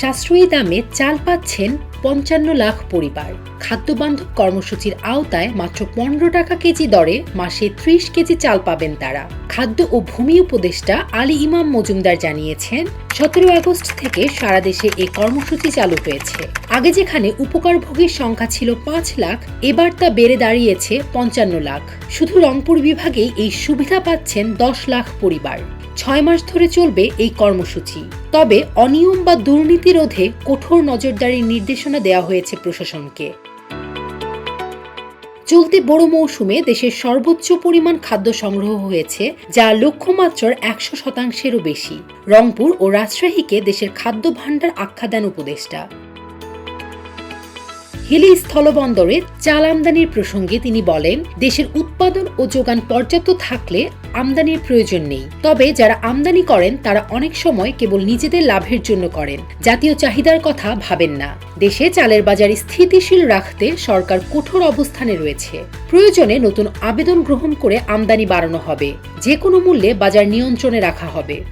সাশ্রয়ী দামে চাল পাচ্ছেন পঞ্চান্ন লাখ পরিবার। খাদ্যবান্ধব কর্মসূচির আওতায় মাত্র পনেরো টাকা কেজি দরে মাসে ত্রিশ কেজি চাল পাবেন তারা। খাদ্য ও ভূমি উপদেষ্টা আলী ইমাম মজুমদার জানিয়েছেন, সতেরো আগস্ট থেকে সারা দেশে এই কর্মসূচি চালু হয়েছে। আগে যেখানে উপকারভোগীর সংখ্যা ছিল পাঁচ লাখ, এবার তা বেড়ে দাঁড়িয়েছে পঞ্চান্ন লাখ। শুধু রংপুর বিভাগেই এই সুবিধা পাচ্ছেন দশ লাখ পরিবার। ছয় মাস ধরে চলবে এই কর্মসূচি। তবে অনিয়ম বা দুর্নীতি রোধে কঠোর নজরদারির নির্দেশনা দেওয়া হয়েছে প্রশাসনকে। চলতি বড় মৌসুমে দেশের সর্বোচ্চ পরিমাণ খাদ্য সংগ্রহ হয়েছে, যা লক্ষ্যমাত্রার একশো শতাংশেরও বেশি। রংপুর ও রাজশাহীকে দেশের খাদ্য ভাণ্ডার আখ্যা দেন উপদেষ্টা। হিলি স্থলবন্দরে চাল আমদানির প্রসঙ্গে তিনি বলেন, দেশের উৎপাদন ও যোগান পর্যাপ্ত থাকলে আমদানির প্রয়োজন নেই। তবে যারা আমদানি করেন, তারা অনেক সময় কেবল নিজেদের লাভের জন্য করেন। জাতীয় চাহিদার কথা ভাবেন না। দেশে চালের বাজার স্থিতিশীল রাখতে সরকার কঠোর অবস্থানে রয়েছে। প্রয়োজনে নতুন আবেদন গ্রহণ করে আমদানি বাড়ানো হবে। যে কোনো মূল্যে বাজার নিয়ন্ত্রণে রাখা হবে।